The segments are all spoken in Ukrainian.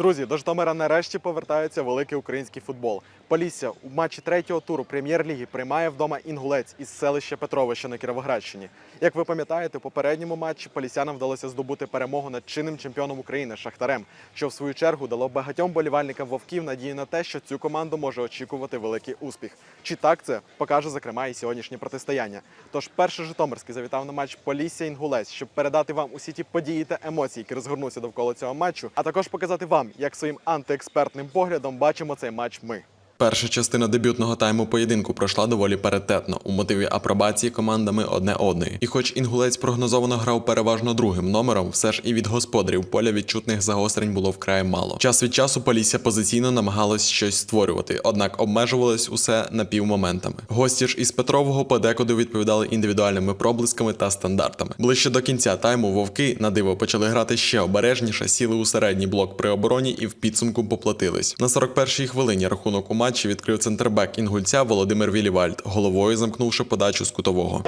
Друзі, до Житомира нарешті повертається великий український футбол. Полісся у матчі третього туру прем'єр-ліги приймає вдома інгулець із селища Петрове, що на Кіровоградщині. Як ви пам'ятаєте, у попередньому матчі полісянам вдалося здобути перемогу над чинним чемпіоном України Шахтарем, що в свою чергу дало багатьом болівальникам вовків надію на те, що цю команду може очікувати великий успіх. Чи так це покаже зокрема і сьогоднішнє протистояння? Тож перший Житомирський завітав на матч Полісся Інгулець, щоб передати вам усі ті події та емоції, які розгорнуться довкола цього матчу, а також показати вам, як своїм антиекспертним поглядом бачимо цей матч ми. Перша частина дебютного тайму поєдинку пройшла доволі паритетно у мотиві апробації командами одне одної. І хоч інгулець прогнозовано грав переважно другим номером, все ж і від господарів поля відчутних загострень було вкрай мало. Час від часу Полісся позиційно намагалось щось створювати, однак обмежувалось усе напівмоментами. Гості ж із Петрового подекуди відповідали індивідуальними проблисками та стандартами. Ближче до кінця тайму вовки на диво почали грати ще обережніше, сіли у середній блок при обороні і в підсумку поплатились. На 41-й хвилині рахунок у матчі відкрив центрбек інгульця Володимир Вілівальд, головою замкнувши подачу з кутового.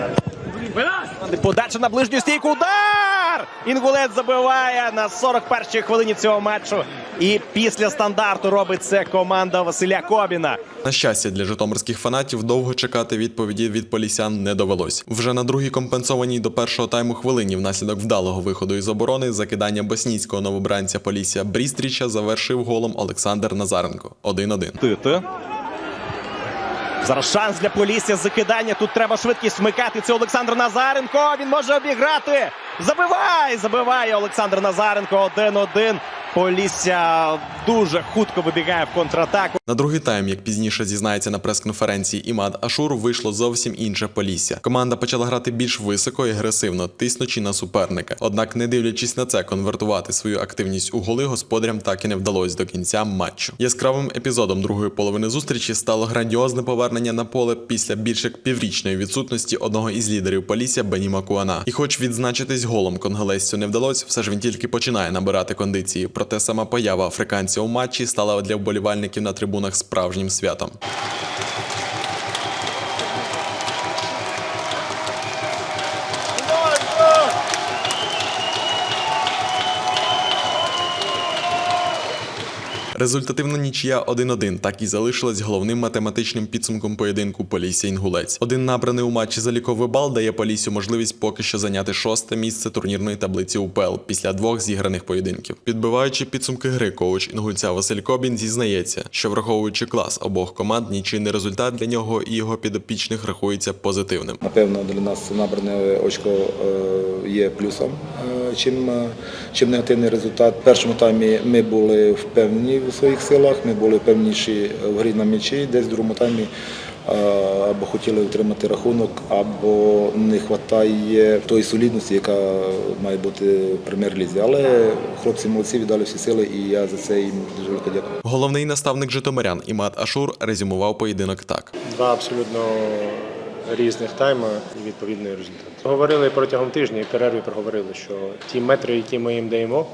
Подача на ближню стійку. Удар! Інгулець забиває на 41-й хвилині цього матчу. І після стандарту робить це команда Василя Кобіна. На щастя, для житомирських фанатів довго чекати відповіді від полісян не довелось. Вже на другій компенсованій до першого тайму хвилині, внаслідок вдалого виходу із оборони, закидання боснійського новобранця Полісся Брістріча завершив голом Олександр Назаренко. 1-1. Тити. Зараз шанс для Полісся закидання. Тут треба швидкість вмикати. Це Олександр Назаренко. Він може обіграти. Забивай! Забиває Олександр Назаренко. 1-1. Полісся дуже хутко вибігає в контратаку. На другий тайм, як пізніше зізнається на прес-конференції Імад Ашур, вийшло зовсім інше Полісся. Команда почала грати більш високо і агресивно, тиснучи на суперника. Однак, не дивлячись на це, конвертувати свою активність у голи господарям так і не вдалося до кінця матчу. Яскравим епізодом другої половини зустрічі стало грандіозне повернення на поле після більш як піврічної відсутності одного із лідерів Полісся Беніма Куана. І, хоч відзначитись голом конголезцю не вдалося, все ж він тільки починає набирати кондиції. Проте сама поява африканців у матчі стала для вболівальників на трибунах справжнім святом. Результативна нічия 1-1 так і залишилась головним математичним підсумком поєдинку Полісся Інгулець. Один набраний у матчі заліковий бал дає Поліссю можливість поки що зайняти шосте місце турнірної таблиці УПЛ після двох зіграних поєдинків. Підбиваючи підсумки гри, коуч інгульця Василь Кобін зізнається, що враховуючи клас обох команд, нічийний результат для нього і його підопічних рахується позитивним. Напевно, для нас набране очко е, є плюсом, чим, е, чим негативний результат. В першому таймі ми були впевнені у своїх силах, ми були певніші в грі на м'ячі, десь в другому таймі е, або хотіли отримати рахунок, або не вистачає тої солідності, яка має бути в прем'єр-лізі. Але хлопці молодці віддали всі сили, і я за це їм дуже велико дякую. Головний наставник Житомирян Імад Ашур резюмував поєдинок так. Два абсолютно різних тайми і відповідний результат. Говорили протягом тижня і перерві проговорили, що ті метри, які ми їм даємо,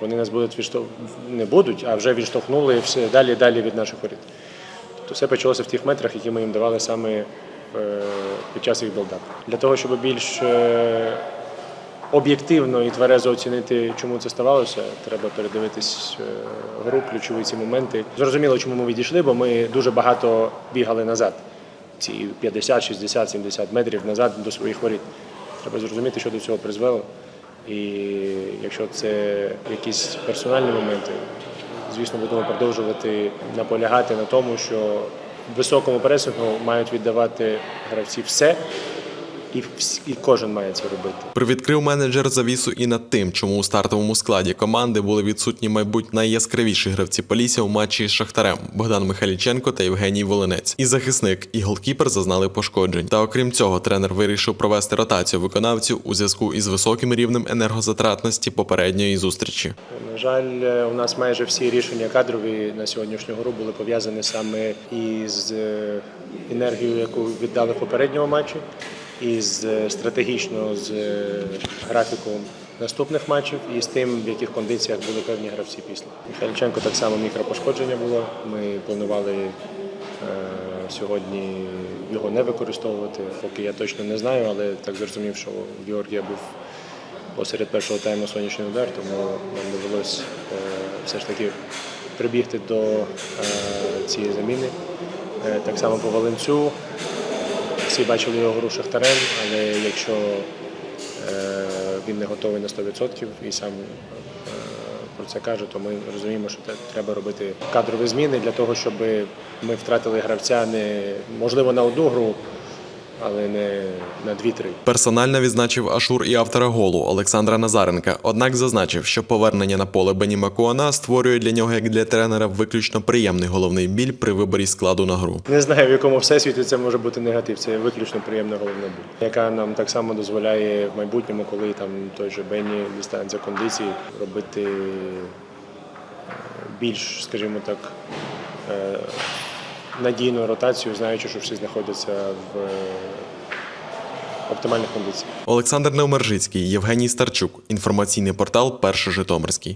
вони нас будуть відштов... не будуть, а вже відштовхнули все далі далі від наших воріт. Тобто все почалося в тих метрах, які ми їм давали саме е, під час їх білдапу. Для того, щоб більш е, об'єктивно і тверезо оцінити, чому це ставалося, треба передивитись е, гру, ключові ці моменти. Зрозуміло, чому ми відійшли, бо ми дуже багато бігали назад. Ці 50, 60, 70 метрів назад до своїх воріт. Треба зрозуміти, що до цього призвело. І якщо це якісь персональні моменти, звісно, будемо продовжувати наполягати на тому, що високому пресингу мають віддавати гравці все, і, і кожен має це робити. Привідкрив менеджер завісу і над тим, чому у стартовому складі команди були відсутні, мабуть, найяскравіші гравці Полісся у матчі з Шахтарем Богдан Михайліченко та Євгеній Волинець. І захисник, і голкіпер зазнали пошкоджень. Та окрім цього, тренер вирішив провести ротацію виконавців у зв'язку із високим рівнем енергозатратності попередньої зустрічі. На жаль, е, у нас майже всі рішення кадрові на сьогоднішню гру були пов'язані саме із е, енергією, яку віддали в попередньому матчі, і з е, стратегічно з е, графіком наступних матчів і з тим, в яких кондиціях були певні гравці після. Михайліченко так само мікропошкодження було. Ми планували е, сьогодні його не використовувати, поки я точно не знаю, але так зрозумів, що Георгія був посеред першого тайму сонячний удар, тому нам довелось е, все ж таки прибігти до цієї заміни. Так само по Валенцю. Всі бачили його гру Шахтарем, але якщо е, він не готовий на 100% і сам е, про це каже, то ми розуміємо, що треба робити кадрові зміни для того, щоб ми втратили гравця не можливо на одну гру, але не на 2-3. Персонально відзначив Ашур і автора голу Олександра Назаренка. Однак зазначив, що повернення на поле Бені Макуана створює для нього як для тренера виключно приємний головний біль при виборі складу на гру. Не знаю, в якому всесвіті це може бути негатив. Це виключно приємна головна біль, яка нам так само дозволяє в майбутньому, коли там той же Бенні дістанеться кондиції, робити е, більш, скажімо так, е, надійну ротацію, знаючи, що всі знаходяться в е, оптимальних кондиціях. Олександр Невмержицький, Євгеній Старчук. Інформаційний портал Перший Житомирський.